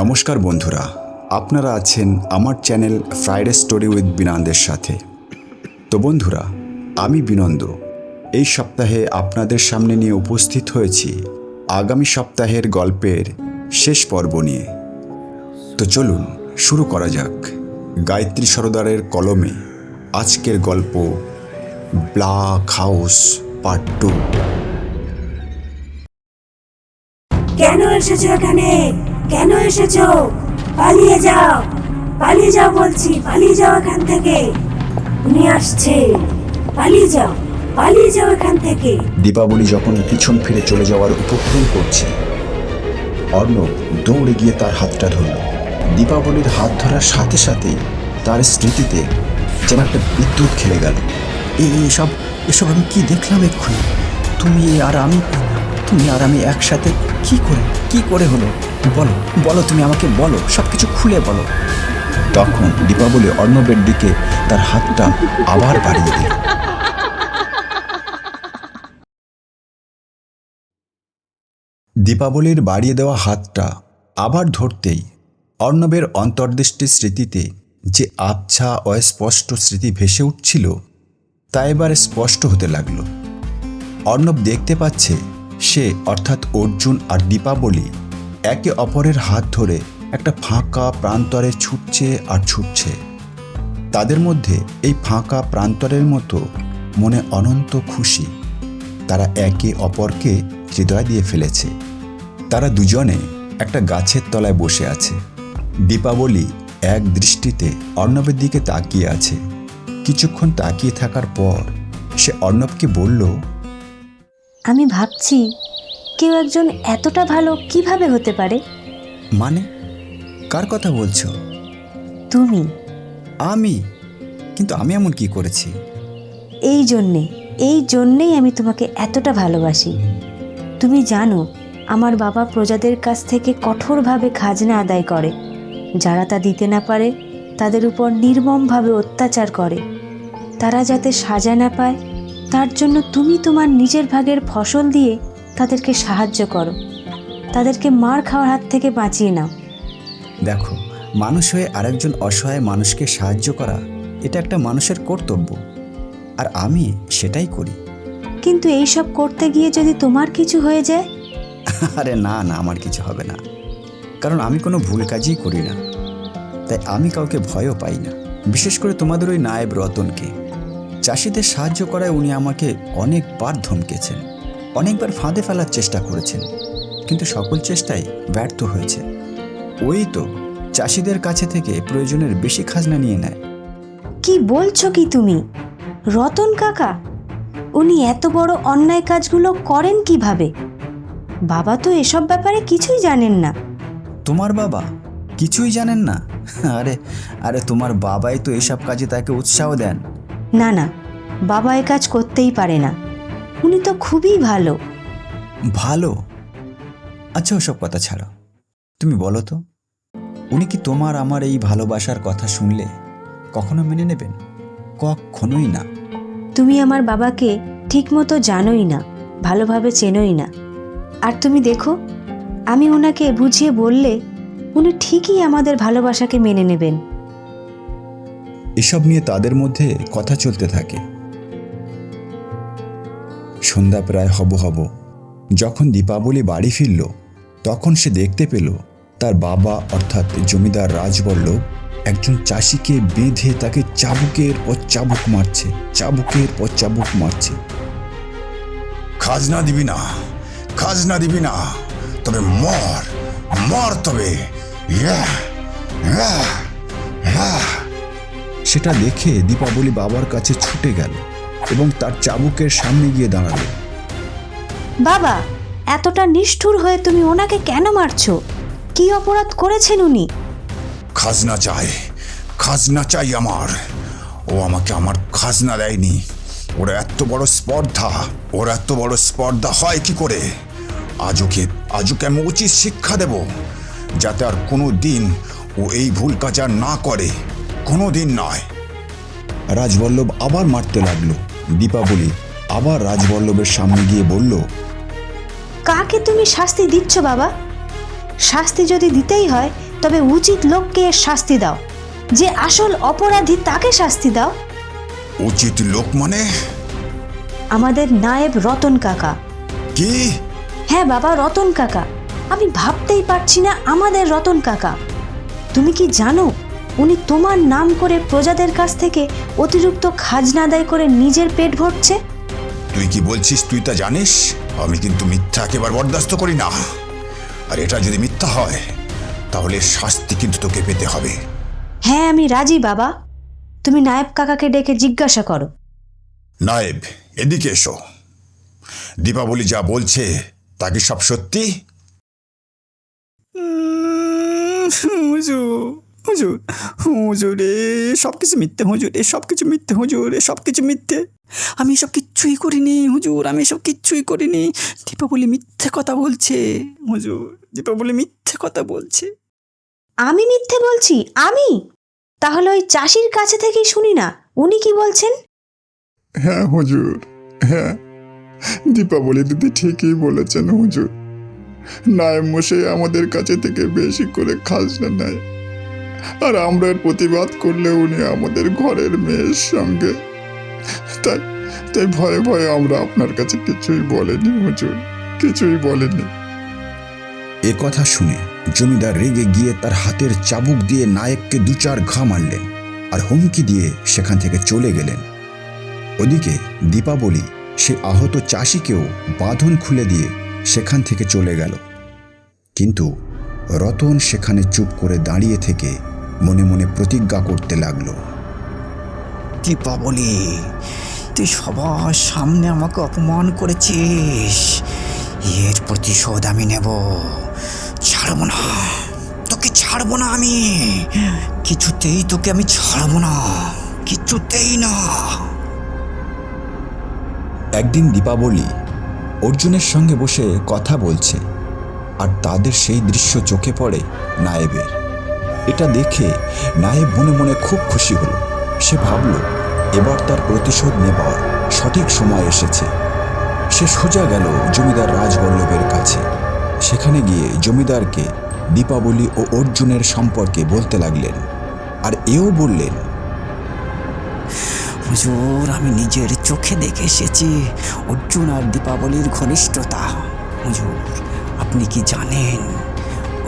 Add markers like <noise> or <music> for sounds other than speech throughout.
নমস্কার বন্ধুরা, আপনারা আছেন আমার চ্যানেল ফ্রাইডে স্টোরি উইথ বিনন্দের সাথে। তো বন্ধুরা, আমি বিনন্দ। এই সপ্তাহে আপনাদের সামনে নিয়ে উপস্থিত হয়েছি আগামী সপ্তাহের গল্পের শেষ পর্ব নিয়ে। তো চলুন শুরু করা যাক। গায়ত্রী সরদারের কলমে আজকের গল্প ব্লাক হাউস পার্ট টু। এসেছ এখানে? কেন এসেছ? পালিয়ে যাও। পালিয়ে যাও বলছি, পালিয়ে যাও এখান থেকে। উনি আসছে। পালিয়ে যাও পালিয়ে যাও এখান থেকে। দীপাবলি যখন পিছন ফিরে চলে যাওয়ার উপক্রম করছে, অর্ণব দৌড়ে গিয়ে তার হাতটা ধরল। দীপাবলির হাত ধরার সাথে সাথে তার স্মৃতিতে যেন একটা বিদ্যুৎ খেলে গেল। এই এসব এসব আমি কি দেখলাম এক্ষুনি? তুমি আর আমি, তুমি আর আমি একসাথে কি করে কি করে হলো? বলো বলো, তুমি আমাকে বলো সব কিছু খুলে বলো। তখন দীপাবলি অর্ণবের দিকে তার হাতটা আবার বাড়িয়ে দিল। দীপাবলির বাড়িয়ে দেওয়া হাতটা আবার ধরতেই অর্ণবের অন্তর্দৃষ্টির স্মৃতিতে যে আবছা অস্পষ্ট স্মৃতি ভেসে উঠছিল, তা এবার স্পষ্ট হতে লাগল। অর্ণব দেখতে পাচ্ছে সে, অর্থাৎ অর্জুন আর দীপাবলি, একে অপরের হাত ধরে একটা ফাঁকা প্রান্তরে ছুটছে আর ছুটছে। তাদের মধ্যে এই ফাঁকা প্রান্তরের মতো মনে অনন্ত খুশি। তারা একে অপরকে হৃদয় দিয়ে ফেলেছে। তারা দুজনে একটা গাছের তলায় বসে আছে। দীপাবলি এক দৃষ্টিতে অর্ণবের দিকে তাকিয়ে আছে। কিছুক্ষণ তাকিয়ে থাকার পর সে অর্ণবকে বলল আমি ভাবছি কেউ একজন এতটা ভালো কীভাবে হতে পারে? মানে? কার কথা বলছো? তুমি। আমি? কিন্তু আমি এমন কি করেছি? এই জন্যে এই জন্যেই আমি তোমাকে এতটা ভালোবাসি। তুমি জানো আমার বাবা প্রজাদের কাছ থেকে কঠোরভাবে খাজনা আদায় করে। যারা তা দিতে না পারে তাদের উপর নির্মমভাবে অত্যাচার করে। তারা যাতে সাজা না পায় তার জন্য তুমি তোমার নিজের ভাগের ফসল দিয়ে তাদেরকে সাহায্য করো। তাদেরকে মার খাওয়ার হাত থেকে বাঁচিয়ে নাও। দেখো মানুষ হয়ে আরেকজন অসহায় মানুষকে সাহায্য করা এটা একটা মানুষের কর্তব্য। আর আমি সেটাই করি। কিন্তু এইসব করতে গিয়ে যদি তোমার কিছু হয়ে যায়? <laughs> আরে না না আমার কিছু হবে না। কারণ আমি কোনো ভুল কাজই করি না। তাই আমি কাউকে ভয়ও পাই না। বিশেষ করে তোমাদের ওই নায়েব রতনকে। চাষিদের সাহায্য করায় উনি আমাকে অনেকবার ধমকেছেন অনেকবার ফাঁদে ফেলার চেষ্টা করেছেন কিন্তু সকল চেষ্টাই ব্যর্থ হয়েছে। ওই তো চাষিদের কাছে থেকে প্রয়োজনের বেশি খাজনা নিয়ে নেয়। কি বলছো কি তুমি? রতন কাকা উনি এত বড় অন্যায় কাজগুলো করেন কীভাবে? বাবা তো এসব ব্যাপারে কিছুই জানেন না। তোমার বাবা কিছুই জানেন না? আরে আরে তোমার বাবাই তো এসব কাজে তাকে উৎসাহ দেন। না না বাবা এ কাজ করতেই পারে না। উনি তো খুবই ভালো। ভালো? আচ্ছা ওসব কথা ছাড়ো। তুমি বলো তো উনি কি তোমার আমার এই ভালোবাসার কথা শুনলে কখনো মেনে নেবেন? কখনোই না। তুমি আমার বাবাকে ঠিকমতো জানোই না ভালোভাবে চেনোই না। আর তুমি দেখো আমি ওনাকে বুঝিয়ে বললে উনি ঠিকই আমাদের ভালোবাসাকে মেনে নেবেন। এসব নিয়ে তাদের মধ্যে কথা চলতে থাকে। সন্ধ্যা প্রায় হব হব। যখন দীপাবলি বাড়ি ফিরল তখন সে দেখতে পেল তার বাবা অর্থাৎ জমিদার রাজবল্লভ একজন চাষিকে বেঁধে তাকে চাবুকের পর চাবুক মারছে চাবুকের পর চাবুক মারছে। খাজনা দিবি না খাজনা দিবি না তবে মর মর তবে। সেটা দেখে দীপাবলি বাবার কাছে ছুটে গেল। এবং তার চাবুকের সামনে গিয়ে দাঁড়াল। বাবা এতটা নিষ্ঠুর হয়ে তুমি ওনাকে কেন মারছো? কি অপরাধ করেছেন উনি? খাজনা চাই খাজনা চাই আমার। ও আমাকে আমার খাজনা দেয়নি। ওরা এত বড় স্পর্ধা ওরা এত বড় স্পর্ধা হয় কি করে? আজকে আজকে আমি উচিত শিক্ষা দেব যাতে আর কোনো দিন ও এই ভুল কাজ আর না করে। কোনো দিন নয়। রাজবল্লভ আবার মারতে লাগল। দীপাবলি আবার রাজবল্লভের সামনে গিয়ে বলল কাকে তুমি শাস্তি দিচ্ছ বাবা? শাস্তি যদি দিতেই হয় তবে উচিত লোককে শাস্তি দাও। যে আসল অপরাধী তাকে শাস্তি দাও। উচিত লোক মানে? আমাদের নায়েব রতন কাকা। কি? হ্যাঁ বাবা রতন কাকা। আমি ভাবতেই পারছি না আমাদের রতন কাকা। তুমি কি জানো উনি তোমার নাম করে প্রজাদের কাছ থেকে অতিরিক্ত খাজনা আদায় করে নিজের পেট ভরছে? তুই কি বলছিস? তুই তা জানিস? আমি কিন্তু মিথ্যা একেবারে বরদাস্ত করি না। আর এটা যদি মিথ্যা হয় তাহলে শাস্তি কিন্তু তোকে পেতে হবে। হ্যাঁ আমি রাজি বাবা। তুমি নায়েব কাকাকে ডেকে জিজ্ঞাসা করো। নায়েব এদিকে এসো। দীপাবলি যা বলছে তা কি সব সত্যি? হুজুর। হুজুর হুজুর এ সব কিছু মিথ্যে হুজুর এ সব কিছু মিথ্যে হুজুর এ সব কিছু মিথ্যে। আমি এসব কিচ্ছুই করিনি হুজুর আমি এসব কিচ্ছুই করিনি। দীপাবলি মিথ্যে কথা বলছে হুজুর দীপাবলি মিথ্যে কথা বলছে। আমি মিথ্যে বলছি? আমি? তাহলে ওই চাষির কাছে থেকেই শুনি না উনি কি বলছেন? হ্যাঁ হুজুর হ্যাঁ। দীপাবলি দিদি ঠিকই বলেছেন হুজুর। নায়েব মশাই আমাদের কাছে থেকে বেশি করে খাজনা নেয়। আর আমরা এর প্রতিবাদ করলে উনি আমাদের ঘরের মেয়ের সঙ্গে। তাই তাই ভয়ে ভয়ে আমরা আপনার কাছে কিছুই বলেনি, হুজুর। কিছুই বলেনি। এ কথা শুনে জমিদার রেগে গিয়ে তার হাতের চাবুক দিয়ে নায়ককে দু চার ঘা মারলেন আর হুমকি দিয়ে সেখান থেকে চলে গেলেন। ওদিকে দীপাবলি সে আহত চাষিকেও বাঁধন খুলে দিয়ে সেখান থেকে চলে গেল। কিন্তু রতন সেখানে চুপ করে দাঁড়িয়ে থেকে মনে মনে প্রতিজ্ঞা করতে লাগল। দীপাবলি তুই সবার সামনে আমাকে অপমান করেছিস। এর প্রতিশোধ আমি নেব। ছাড়বো না। তোকে ছাড়বো না আমি। কিছুতেই তোকে আমি ছাড়বো না। কিছুতেই না। একদিন দীপাবলি অর্জুনের সঙ্গে বসে কথা বলছে। আর তাদের সেই দৃশ্য চোখে পড়ে নায়েবের। এটা দেখে নায়েব মনে মনে খুব খুশি হলো। সে ভাবল, এবার তার প্রতিশোধ নেবার সঠিক সময় এসেছে। সে সোজা গেল জমিদার রাজবল্লভের কাছে। সেখানে গিয়ে জমিদারকে দীপাবলি ও অর্জুনের সম্পর্কে বলতে লাগলেন আর এও বললেন, হুজুর, আমি নিজের চোখে দেখে এসেছি অর্জুন আর দীপাবলির ঘনিষ্ঠতা। হুজুর আপনি কি জানেন?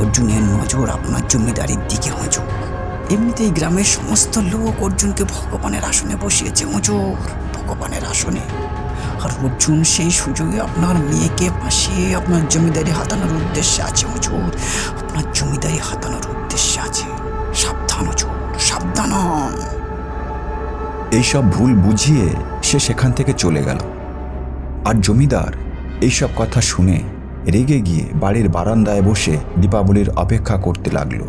অর্জুনের নজর আপনার জমিদারির দিকে হুজুর এমনিতেই গ্রামের সমস্ত লোক অর্জুনকে ভগবানের আসনে বসিয়েছে হুজুর ভগবানের আসনে। আর অর্জুন সেই সুযোগে আপনার মেয়েকে ফাঁসিয়ে আপনার জমিদারি হাতানোর উদ্দেশ্যে আছে হুজুর আপনার জমিদারি হাতানোর উদ্দেশ্যে আছে। সাবধান হুজুর সাবধান এইসব ভুল বুঝিয়ে সে সেখান থেকে চলে গেল। আর জমিদার এইসব কথা শুনে রেগে গিয়ে বাড়ির বারান্দায় বসে দীপাবলির অপেক্ষা করতে লাগল।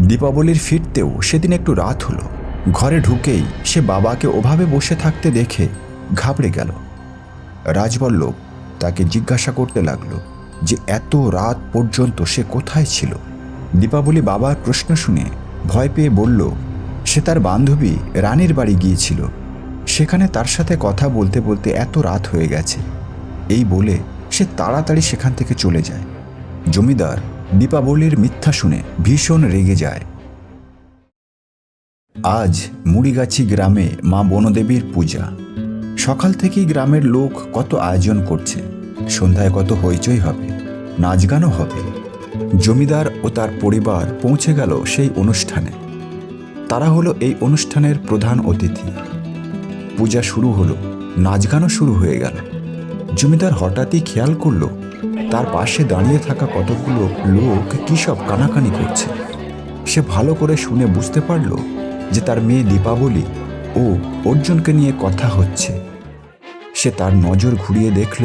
দীপাবলির ফিরতেও সেদিন একটু রাত হলো। ঘরে ঢুকেই সে বাবাকে ওভাবে বসে থাকতে দেখে ঘাবড়ে গেল। রাজবল্লভ তাকে জিজ্ঞাসা করতে লাগল যে এত রাত পর্যন্ত সে কোথায় ছিল? দীপাবলি বাবার প্রশ্ন শুনে ভয় পেয়ে বলল, সে তার বান্ধবী রানীর বাড়ি গিয়েছিল। সেখানে তার সাথে কথা বলতে বলতে এত রাত হয়ে গেছে। এই বলে সে তাড়াতাড়ি সেখান থেকে চলে যায়। জমিদার দীপাবলির মিথ্যা শুনে ভীষণ রেগে যায়। আজ মুড়িগাছি গ্রামে মা বনদেবীর পূজা। সকাল থেকেই গ্রামের লোক কত আয়োজন করছে। সন্ধ্যায় কত হইচই হবে নাচ গানও হবে। জমিদার ও তার পরিবার পৌঁছে গেল সেই অনুষ্ঠানে। তারা হলো এই অনুষ্ঠানের প্রধান অতিথি। পূজা শুরু হলো নাচ গানও শুরু হয়ে গেল। জমিদার হঠাৎই খেয়াল করল, তার পাশে দাঁড়িয়ে থাকা কতগুলো লোক কী সব কানাকানি করছে। সে ভালো করে শুনে বুঝতে পারল যে তার মেয়ে দীপাবলি ও অর্জুনকে নিয়ে কথা হচ্ছে। সে তার নজর ঘুরিয়ে দেখল,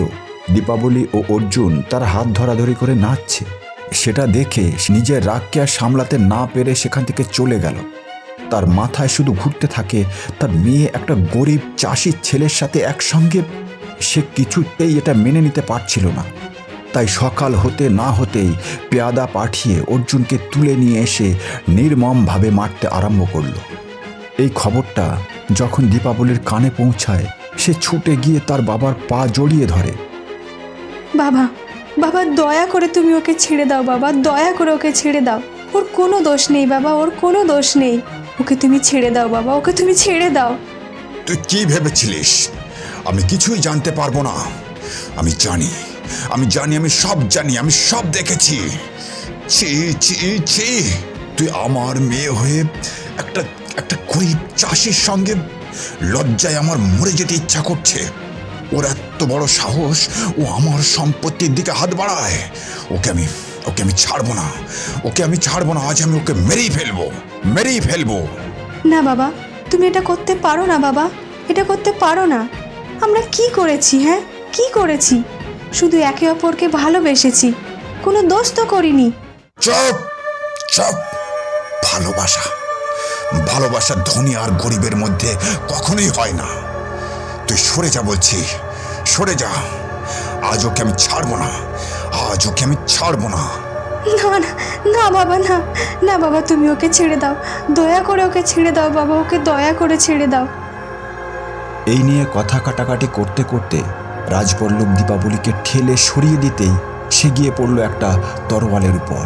দীপাবলি ও অর্জুন তার হাত ধরাধরি করে নাচছে। সেটা দেখে নিজের রাগকে আর সামলাতে না পেরে সেখান থেকে চলে গেল। তার মাথায় শুধু ঘুরতে থাকে তার মেয়ে একটা গরিব চাষির ছেলের সাথে একসঙ্গে সে কিছুতেই এটা মেনে নিতে পারছিল না। তাই সকাল হতে না হতেই পেয়াদা পাঠিয়ে অর্জুনকে তুলে নিয়ে এসে নির্মমভাবে মারতে আরম্ভ করল। এই খবরটা যখন দীপাবলির কানে পৌঁছায় সে ছুটে গিয়ে তার বাবার পা জড়িয়ে ধরে। বাবা বাবা দয়া করে তুমি ওকে ছেড়ে দাও বাবা দয়া করে ওকে ছেড়ে দাও। ওর কোনো দোষ নেই বাবা ওর কোনো দোষ নেই। ওকে তুমি ছেড়ে দাও বাবা ওকে তুমি ছেড়ে দাও। তুই কি ভেবেছিলিস? আমি কিছুই জানতে পারব না। আমি জানি আমি জানি, আমি সব জানি, আমি সব দেখেছি। ছি ছি ছি। তুই আমার মেয়ে হয়ে একটা একটা গরিব চাষির সঙ্গে লজ্জায় আমার মরে যেতে ইচ্ছা করছে। ওর এত বড় সাহস, ও আমার সম্পত্তির দিকে হাত বাড়ায়। ওকে আমি ওকে আমি ছাড়বো না। ওকে আমি ছাড়বো না, আজ আমি ওকে মেরেই ফেলব মেরেই ফেলব। না বাবা, তুমি এটা করতে পারো না বাবা, এটা করতে পারো না। আমরা কি করেছি হ্যাঁ? কি করেছি? শুধু একে অপরকে ভালোবেসেছি। কোনো দোষ তো করিনি। চুপ চুপ। ভালোবাসা। ভালোবাসা ধনী আর গরিবের মধ্যে কখনোই হয় না। তুই সরে যা বলছি সরে যা। আজ ওকে আমি ছাড়বো না। আজ ওকে আমি ছাড়বো না। না না না বাবা না। না বাবা তুমি ওকে ছেড়ে দাও। দয়া করে ওকে ছেড়ে দাও বাবা ওকে দয়া করে ছেড়ে দাও। এই নিয়ে কথা কাটাকাটি করতে করতে রাজবল্লভ দীপাবলিকে ঠেলে সরিয়ে দিতেই সে গিয়ে পড়ল একটা তরোয়ালের উপর।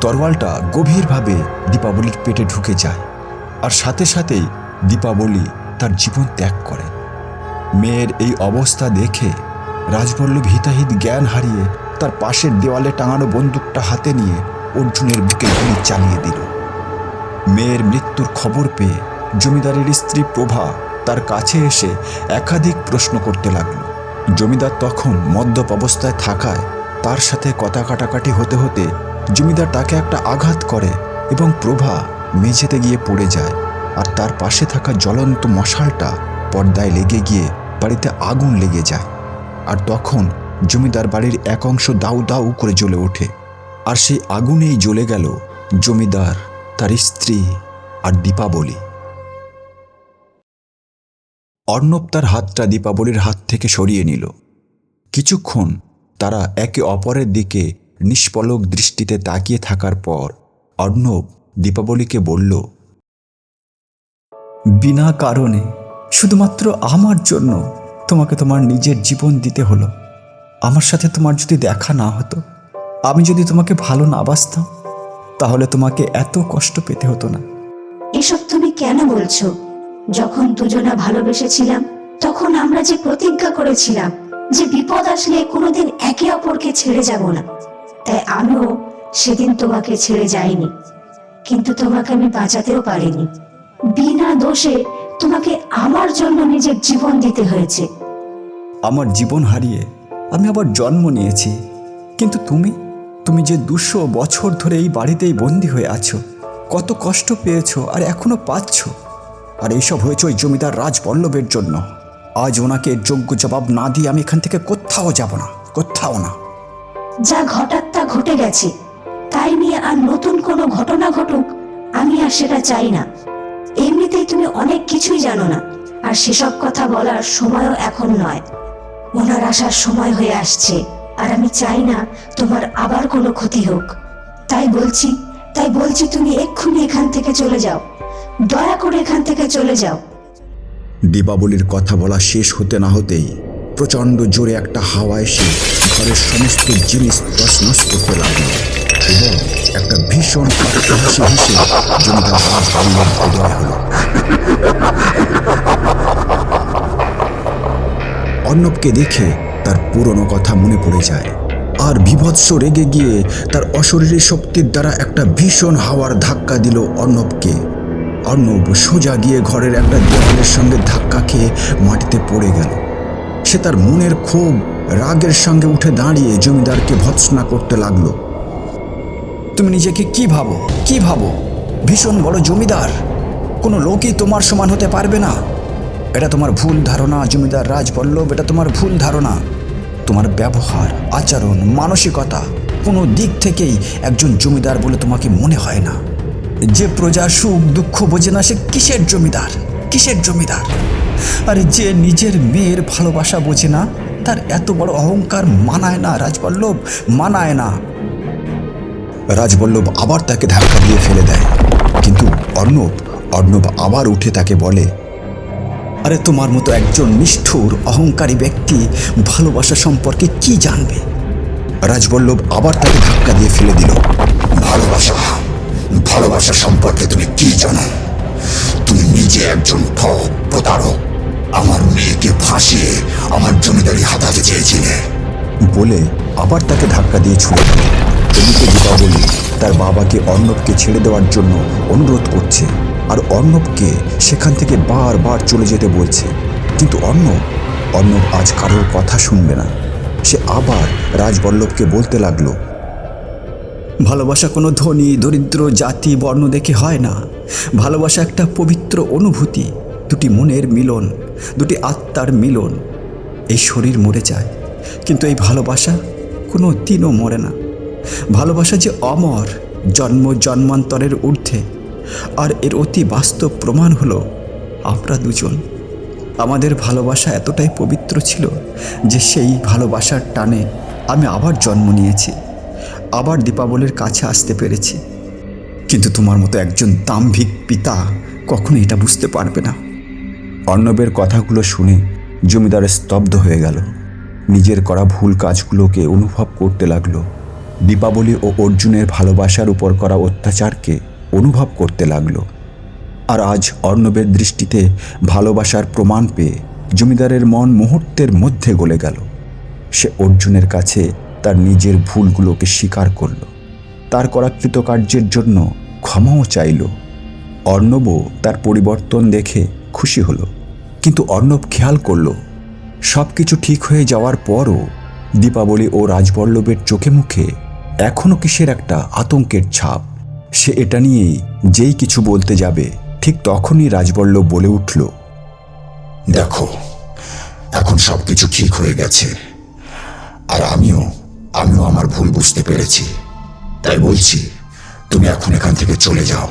তরোয়ালটা গভীরভাবে দীপাবলির পেটে ঢুকে যায় আর সাথে সাথেই দীপাবলি তার জীবন ত্যাগ করে। মেয়ের এই অবস্থা দেখে রাজবল্লভ হিতাহিত জ্ঞান হারিয়ে তার পাশের দেওয়ালে টাঙানো বন্দুকটা হাতে নিয়ে অর্জুনের বুকে গুলি চালিয়ে দিল। মেয়ের মৃত্যুর খবর পেয়ে জমিদারের স্ত্রী প্রভা তার কাছে এসে একাধিক প্রশ্ন করতে লাগল। জমিদার তখন মদ্যপ অবস্থায় থাকায় তার সাথে কথা কাটাকাটি হতে হতে জমিদার তাকে একটা আঘাত করে এবং প্রভা মেঝেতে গিয়ে পড়ে যায় আর তার পাশে থাকা জ্বলন্ত মশালটা পর্দায় লেগে গিয়ে বাড়িতে আগুন লেগে যায়। আর তখন জমিদার বাড়ির এক অংশ দাউ দাউ করে জ্বলে ওঠে। আর সেই আগুনেই জ্বলে গেল জমিদার, তার স্ত্রী আর দীপাবলি। অর্ণব তার হাতটা দীপাবলির হাত থেকে সরিয়ে নিল। কিছুক্ষণ তারা একে অপরের দিকে নিষ্পলক দৃষ্টিতে তাকিয়ে থাকার পর অর্ণব দীপাবলিকে বলল, বিনা কারণে শুধুমাত্র আমার জন্য তোমাকে তোমার নিজের জীবন দিতে হলো। আমার সাথে তোমার যদি দেখা না হতো, আমি যদি তোমাকে ভালো না বাসতাম, তাহলে তোমাকে এত কষ্ট পেতে হতো না। এসব তুমি কেন বলছো? যখন দুজনা ভালোবেসেছিলাম, তখন আমরা যে প্রতিজ্ঞা করেছিলাম যে বিপদ আসলে কোনোদিন একে অপরকে ছেড়ে যাব না। তাই আমিও সেদিন তোমাকে ছেড়ে যাইনি। কিন্তু তোমাকে আমি বাঁচাতেও পারিনি। বিনা দোষে তোমাকে আমার জন্য নিজের জীবন দিতে হয়েছে। আমার জীবন হারিয়ে আমি আবার জন্ম নিয়েছি। কিন্তু তুমি তুমি যে দুশো বছর ধরে এই বাড়িতেই বন্দি হয়ে আছো, কত কষ্ট পেয়েছ আর এখনও পাচ্ছ। আর এইসব হয়েছে ওই জমিদার রাজবল্লভের জন্য। আজ ওনাকে যোগ্য জবাব না দিয়ে আমি এখান থেকে কোথাও যাব না, কোথাও না। যা ঘটার তা ঘটে গেছে। তাই নিয়ে আর নতুন কোনো ঘটনা ঘটুক, আমি আর সেটা চাই না। এমনিতেই তুমি অনেক কিছুই জানো না, আর সেসব কথা বলার সময়ও এখন নয়। ওনার আসার সময় হয়ে আসছে, আর আমি চাই না তোমার আবার কোনো ক্ষতি হোক। তাই বলছি তাই বলছি তুমি এক্ষুনি এখান থেকে চলে যাও। দয়া করে এখান থেকে চলে যাও। দীপাবলির কথা বলা শেষ হতে না হতেই প্রচণ্ড জোরে একটা হাওয়া এসে ঘরের সমস্ত জিনিস তছনছ করতে লাগল এবং একটা ভীষণ হাসি হেসে জমিদার রাজবল্লভ উদয় হলো। অর্ণবকে দেখে তার পুরনো কথা মনে পড়ে যায় আর বিভৎস রেগে গিয়ে তার অশরীরী শক্তির দ্বারা একটা ভীষণ হাওয়ার ধাক্কা দিল অর্ণবকে। অর্ণব সোজা গিয়ে ঘরের একটা দেওয়ালের সঙ্গে ধাক্কা খেয়ে মাটিতে পড়ে গেল। সে তার মনের ক্ষোভ রাগের সঙ্গে উঠে দাঁড়িয়ে জমিদারকে ভৎসনা করতে লাগল। তুমি নিজেকে কি ভাবো? কি ভাবো? ভীষণ বড় জমিদার। কোনো লোকই তোমার সমান হতে পারবে না। এটা তোমার ভুল ধারণা, জমিদার রাজ রাজবল্লভ, এটা তোমার ভুল ধারণা। তোমার ব্যবহার, আচরণ, মানসিকতা কোনো দিক থেকেই একজন জমিদার বলে তোমাকে মনে হয় না। যে প্রজা সুখ, দুঃখ বোঝে না, সে কিসের জমিদার? কিসের জমিদার? আর যে নিজের মেয়ের ভালোবাসা বোঝে না, তার এত বড় অহংকার মানায় না রাজবল্লভ, মানায় না। রাজবল্লভ আবার তাকে ধাক্কা দিয়ে ফেলে দেয়। কিন্তু অর্ণব অর্ণব আবার উঠে তাকে বলে, আরে তোমার মতো একজন নিষ্ঠুর, অহংকারী ব্যক্তি ভালোবাসা সম্পর্কে কি জানবে? রাজবল্লভ আবার তাকে ধাক্কা দিয়ে ফেলে দিল। ভালোবাসা। ভালোবাসা সম্পর্কে তুমি কি জানো? তুমি নিজে একজন ঠক প্রতারক। আমার মেয়েকে ফাঁসিয়ে আমার জমিদারি হাতাতে চেয়েছিলে। বলে আবার তাকে ধাক্কা দিয়ে ছুড়ে দিল। দীপাবলি তার বাবাকে অর্ণবকে ছেড়ে দেওয়ার জন্য অনুরোধ করছে। আর অর্ণবকে সেখান থেকে বারবার চলে যেতে বলছে। কিন্তু অর্ণব অর্ণব আজ কারোর কথা শুনবে না। সে আবার রাজবল্লভকে বলতে লাগল ভালোবাসা কোনো ধনী, দরিদ্র, জাতি, বর্ণ দেখে হয় না। ভালোবাসা একটা পবিত্র অনুভূতি, দুটি মনের মিলন, দুটি আত্মার মিলন। এই শরীর মরে যায়, কিন্তু এই ভালোবাসা কোনো দিনও মরে না। ভালোবাসা যে অমর, জন্ম জন্মান্তরের ঊর্ধ্বে, আর এর অতি বাস্তব প্রমাণ হলো আমরা দুজন। আমাদের ভালোবাসা এতটাই পবিত্র ছিল যে সেই ভালোবাসার টানে আমি আবার জন্ম নিয়েছি। আবার দীপাবলির কাছে আসতে পেরেছি। কিন্তু তোমার মতো একজন দাম্ভিক পিতা কখনো এটা বুঝতে পারবে না। অর্ণবের কথাগুলো শুনে জমিদার স্তব্ধ হয়ে গেল। নিজের করা ভুল কাজগুলোকে অনুভব করতে লাগল। দীপাবলি ও অর্জুনের ভালোবাসার উপর করা অত্যাচারকে অনুভব করতে লাগল। আর আজ অর্ণবের দৃষ্টিতে ভালোবাসার প্রমাণ পেয়ে জমিদারের মন মুহূর্তের মধ্যে গলে গেল। সে অর্জুনের কাছে তার নিজের ভুলগুলোকে স্বীকার করল। তার করা কৃতকার্যের জন্য ক্ষমাও চাইল। অর্ণবও তার পরিবর্তন দেখে খুশি হলো। কিন্তু অর্ণব খেয়াল করল সব কিছু ঠিক হয়ে যাওয়ার পরও দীপাবলি ও রাজবল্লভের চোখে মুখে এখনও কিসের একটা আতঙ্কের ছাপ। সে এটা নিয়েই যেই কিছু বলতে যাবে, ঠিক তখনই রাজবল্লভ বলে উঠল, দেখো, এখন সব কিছু ঠিক হয়ে গেছে। আর আমিও আমিও আমার ভুল বুঝতে পেরেছি। তাই বলছি, তুমি এখন এখান থেকে চলে যাও।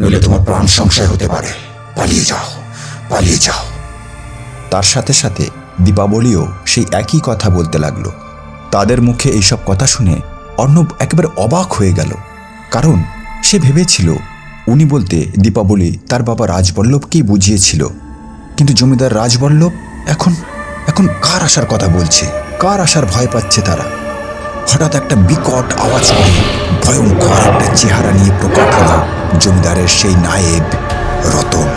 নইলে তোমার প্রাণ সংশয় হতে পারে। পালিয়ে যাও পালিয়ে যাও। তার সাথে সাথে দীপাবলিও সেই একই কথা বলতে লাগল। তাদের মুখে এইসব কথা শুনে অর্ণব একেবারে অবাক হয়ে গেল। কারণ সে ভেবেছিল, উনি বলতে দীপাবলি তার বাবা রাজবল্লভকেই বুঝিয়েছিল। কিন্তু জমিদার রাজবল্লভ এখন এখন কার আসার কথা বলছে? কার আসার ভয় পাচ্ছে তারা? হঠাৎ একটা বিকট আওয়াজ করে ভয়ঙ্কর একটা চেহারা নিয়ে প্রকট হলো জমিদারের সেই নায়েব রতন।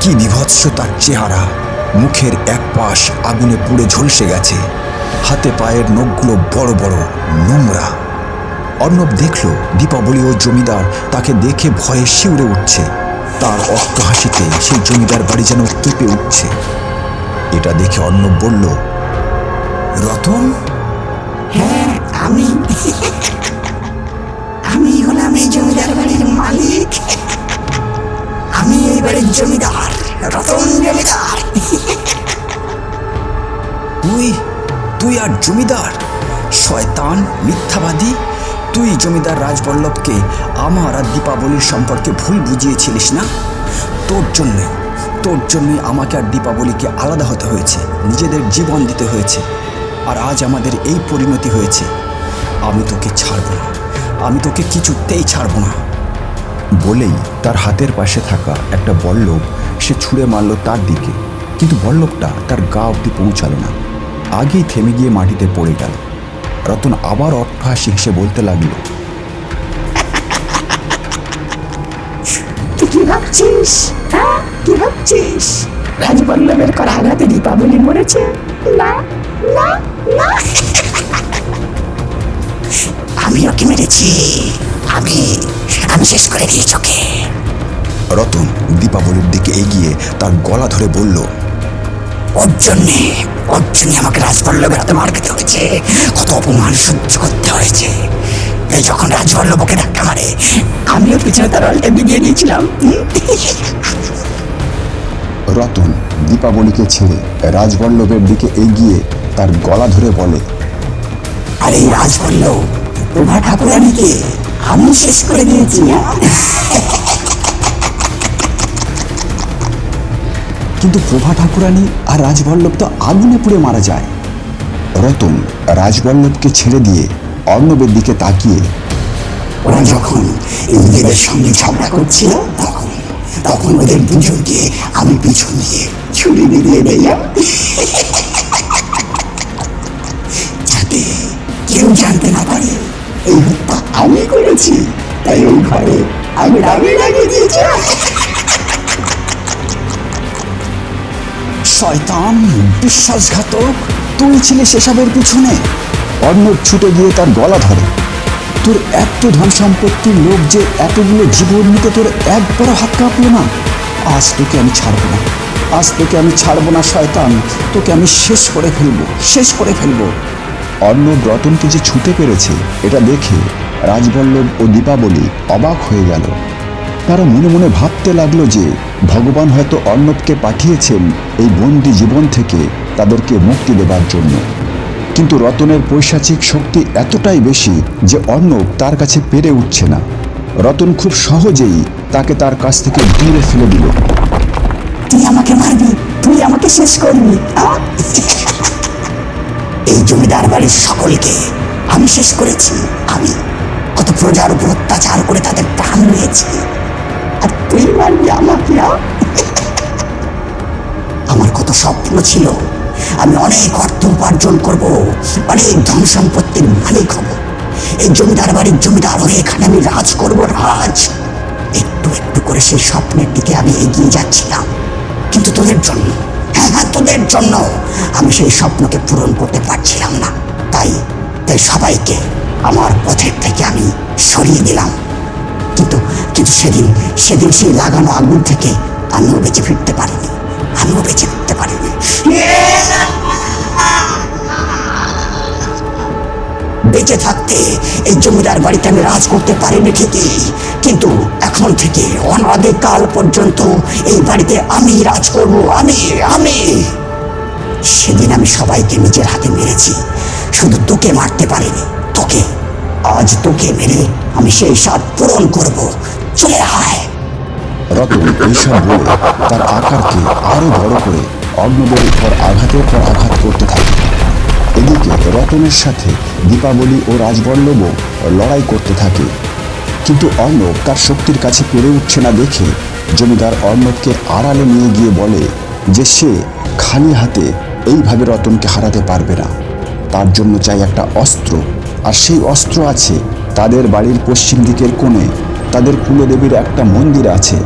কি বিভৎস তার চেহারা। মুখের এক পাশ আগুনে পুড়ে ঝলসে গেছে। হাতে পায়ের নখগুলো বড় বড়, নোংরা। অর্ণব দেখল, দীপাবলি ও জমিদার তাকে দেখে ভয়ে শিউরে উঠছে। তার অট্টহাসিতে সেই জমিদার বাড়ি যেন কেঁপে উঠছে। এটা দেখে অর্ণব বলল, রতন হ্যাঁ আমি। আমি হলাম এই জমিদার বাড়ির মালিক। আমি এই বাড়ির জমিদার, রতন জমিদার। তুই তুই আর জমিদার? শয়তান, মিথ্যাবাদী, তুই জমিদার রাজবল্লভকে আমার আর দীপাবলির সম্পর্কে ভুল বুঝিয়েছিলিস না? তোর জন্যে, তোর জন্যই আমাকে আর দীপাবলিকে আলাদা হতে হয়েছে, নিজেদের জীবন দিতে হয়েছে। আর আজ আমাদের এই পরিণতি হয়েছে। আমি তোকে ছাড়ব না। আমি তোকে কিছুতেই ছাড়ব না। বলেই তার হাতের পাশে থাকা একটা বল্লভ সে ছুঁড়ে মারল তার দিকে। কিন্তু বল্লভটা তার গা অব্দি পৌঁছালো না। আগেই থেমে গিয়ে মাটিতে পড়ে গেল। রতন আবার অট্টহাসি হেসে বলতে লাগল কি ভাবছিস? হ্যাঁ? কি ভাবছিস? রাজবল্লভের করা আঘাতে দীপাবলি মরেছে? না না না। আমি ওকে মেরেছি। আমি আমি শেষ করে দিয়েছি ওকে। রতন দীপাবলির দিকে এগিয়ে তার গলা ধরে বলল ওর জন্যে ওর জন্যে আমাকে রাজবল্লভের হাতে মার খেতে হয়েছে। কত অপমান সহ্য করতে হয়েছে। এই যখন রাজবল্লভ ওকে ধাক্কা মারে আমিও পিছনে তার অল্টে বিগিয়ে দিয়েছিলাম রতন দীপাবলিকে ছেড়ে রাজবল্লভের দিকে এগিয়ে তার গলা ধরে বলে আর রাজবল্লভ প্রভা ঠাকুরানিকে আমি শেষ করে দিয়েছি? কিন্তু প্রভা ঠাকুরানী আর রাজবল্লভ তো আগুনে পুড়ে মারা যায় রতন রাজবল্লভকে ছেড়ে দিয়ে অর্ণবের দিকে তাকিয়ে ওরা যখন নিজেদের সঙ্গে ঝগড়া করছিল তখন তখন ওদের দুজনকে আমি পিছন দিয়ে ছুরি মিলিয়ে দিলাম যাতে কেউ জানতে না পারে, এই হত্যা আমি করেছি, তাই ওই ঘরে আমি রাগে লাগিয়ে দিয়েছিলাম শয়তান, বিশ্বাসঘাতক, তুই ছিলে সেসবের পিছনে। অর্ণব ছুটে গিয়ে তার গলা ধরে। তোর এত ধন সম্পত্তির লোক যে এতগুলো জীবন নিতে তোর একবারও হাত কাঁপলো না। আজ তোকে আমি ছাড়বো না। আজ তোকে আমি ছাড়বো না, শয়তান। তোকে আমি শেষ করে ফেলব, শেষ করে ফেলব। অর্ণব রতনকে যে ছুটে পেরেছে, এটা দেখে রাজবল্লভ ও দীপাবলি অবাক হয়ে গেল। তারা মনে মনে ভাবতে লাগল যে ভগবান হয়তো অর্ণবকে পাঠিয়েছেন এই বন্দি জীবন থেকে তাদেরকে মুক্তি দেবার জন্য। কিন্তু রতনের পৈশাচিক শক্তি এতটাই বেশি যে অর্ণব তার কাছে পেরে উঠছে না। রতন খুব সহজেই তাকে তার কাছ থেকে দূরে ফেলে দিল। তুই আমাকে মারবি, তুই আমাকে শেষ করবি? এই জমিদার বাড়ির সকলকে আমি শেষ করেছি। আমি কত প্রজার উপর অত্যাচার করে তাদের প্রাণ নিয়েছি আর তুই মারবি আমাকে আমার কত স্বপ্ন ছিল আমি অনেক অর্থ উপার্জন করব। অনেক ধন সম্পত্তির মালিক হব। এই জমিদার বাড়ির জমিদার হয়ে এখানে আমি রাজ করব, রাজ। একটু একটু করে সেই স্বপ্নের দিকে আমি এগিয়ে যাচ্ছিলাম। কিন্তু তোদের জন্য হ্যাঁ হ্যাঁ তোদের জন্য আমি সেই স্বপ্নকে পূরণ করতে পারছিলাম না। তাই তাই সবাইকে আমার পথের থেকে আমি সরিয়ে দিলাম। কিন্তু কিন্তু সেদিন সেদিন সেই লাগানো আগুন থেকে আমিও বেঁচে ফিরতে পারিনি। আমিও বেঁচে ফিরতে পারিনি। বেঁচে থাকতে এই জমিদার বাড়িতে আমি রাজ করতে পারিনি ঠিকই। কিন্তু এখন থেকে অনাদিকাল পর্যন্ত এই বাড়িতে আমি রাজ করব, আমি আমি। সেদিন আমি সবাইকে নিজের হাতে মেরেছি। শুধু তোকে মারতে পারিনি, তোকে। আজ তোকে মেরে আমি সেই স্বাদ পূরণ করব। চলে আয়। রতন এইসব বলে তার আকারকে আরও বড় করে অর্ণবের উপর আঘাতের পর আঘাত করতে থাকে। এদিকে রতনের সাথে দীপাবলি ও রাজবল্লভও লড়াই করতে থাকে। কিন্তু অর্ণব তার শক্তির কাছে পেরে উঠছে না দেখে জমিদার অর্ণবকে আড়ালে নিয়ে গিয়ে বলে যে সে খালি হাতে এইভাবে রতনকে হারাতে পারবে না। তার জন্য চাই একটা অস্ত্র। আর সেই অস্ত্র আছে, তাদের বাড়ির পশ্চিম দিকের কোণে, তাদের কুলদেবীর একটা মন্দির আছে।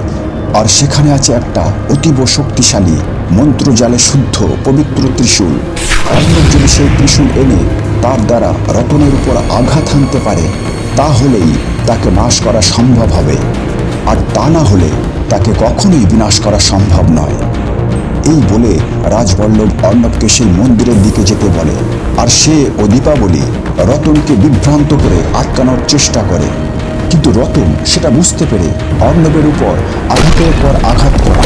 আর সেখানে আছে একটা অতীব শক্তিশালী মন্ত্রজালে শুদ্ধ পবিত্র ত্রিশূল। অর্ণব যদি সেই ত্রিশূল এনে তার দ্বারা রতনের উপর আঘাত হানতে পারে, তাহলেই তাকে নাশ করা সম্ভব হবে। আর তা না হলে তাকে কখনোই বিনাশ করা সম্ভব নয়। এই বলে রাজবল্লভ অর্ণবকে সেই মন্দিরের দিকে যেতে বলে, আর সে ও দীপাবলি রতনকে বিভ্রান্ত করে আটকানোর চেষ্টা করে। কিন্তু রতন সেটা বুঝতে পেরে অর্ণবের উপর আঘাতের পর আঘাত করা।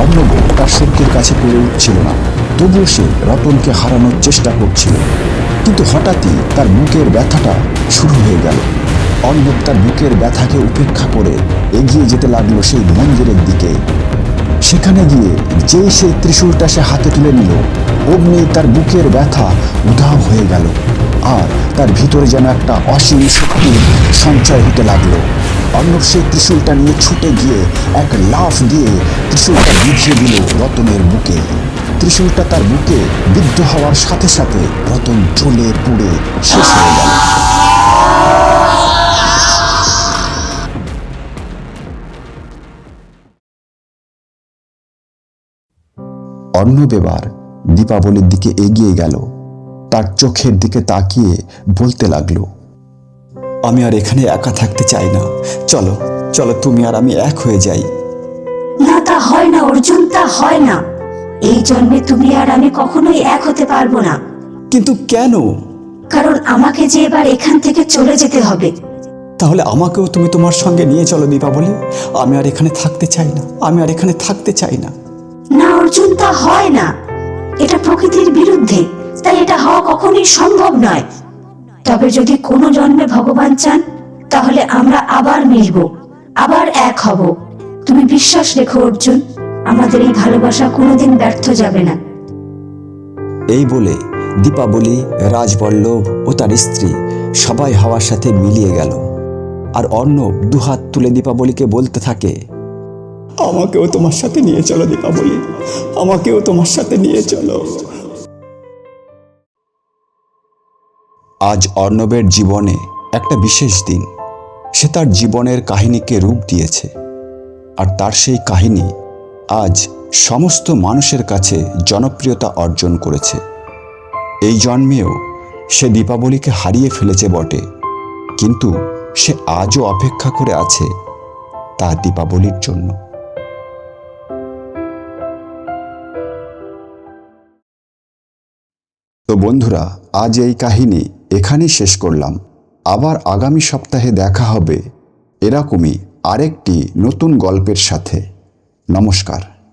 অর্ণব তার শক্তির কাছে পেরে উঠছিল না, তবুও সে রতনকে হারানোর চেষ্টা করছিল। কিন্তু হঠাৎই তার বুকের ব্যথাটা শুরু হয়ে গেল। অর্ণব তার বুকের ব্যথাকে উপেক্ষা করে এগিয়ে যেতে লাগল সেই মন্দিরের দিকে। সেখানে গিয়ে যেই সেই ত্রিশূলটা সে হাতে তুলে নিল অগ্নি তার বুকের ব্যথা উধাও হয়ে গেল আর তার ভিতরে যেন একটা অসীম শক্তির সঞ্চয় হতে লাগল। অর্ণব সেই ত্রিশূলটা নিয়ে ছুটে গিয়ে এক লাফ দিয়ে ত্রিশূলটা বিধিয়ে দিল রতনের বুকে। ত্রিশূলটা তার বুকে বিদ্ধ হওয়ার সাথে সাথে রতন জ্বলে পুড়ে শেষ হয়ে গেল। অর্ণব এবার দীপাবলির দিকে এগিয়ে গেল। তার চোখের দিকে তাকিয়ে বলতে লাগল, আমি আর এখানে একা থাকতে চাই না। চলো চলো তুমি আর আমি এক হয়ে যাই। না তা হয় না, অর্জুন, তা হয় না। এই জন্মে তুমি আর আমি কখনোই এক হতে পারব না। কিন্তু কেন? কারণ আমাকে যে এবার এখান থেকে চলে যেতে হবে। তাহলে আমাকেও তুমি তোমার সঙ্গে নিয়ে চলো দীপাবলি। আমি আর এখানে থাকতে চাই না। আমি আর এখানে থাকতে চাই না। না অর্জুন তা হয় না। এটা প্রকৃতির বিরুদ্ধে। তাই এটা হওয়া কখনোই সম্ভব নয়। তবে যদি কোনো জন্মে ভগবান চান তাহলে আমরা আবার মিলব। আবার এক হব। তুমি বিশ্বাস রেখো অর্জুন। আমাদের এই ভালোবাসা কোনোদিন ব্যর্থ যাবে না। এই বলে দীপাবলি রাজবল্লভ ও তার স্ত্রী সবাই হাওয়ার সাথে মিলিয়ে গেল। আর অর্ণব দুহাত তুলে দীপাবলিকে বলতে থাকে আমাকেও তোমার সাথে নিয়ে চলো দীপাবলি। আমাকেও তোমার সাথে নিয়ে চলো। আজ অর্ণবের জীবনে একটা বিশেষ দিন। সে তার জীবনের কাহিনীকে রূপ দিয়েছে। আর তার সেই কাহিনী আজ সমস্ত মানুষের কাছে জনপ্রিয়তা অর্জন করেছে। এই জন্মেও সে দীপাবলিকে হারিয়ে ফেলেছে বটে, কিন্তু সে আজও অপেক্ষা করে আছে তার দীপাবলির জন্য। তো বন্ধুরা, আজ এই কাহিনী এখানেই শেষ করলাম। আবার আগামী সপ্তাহে দেখা হবে এরকমই আরেকটি নতুন গল্পের সাথে। নমস্কার।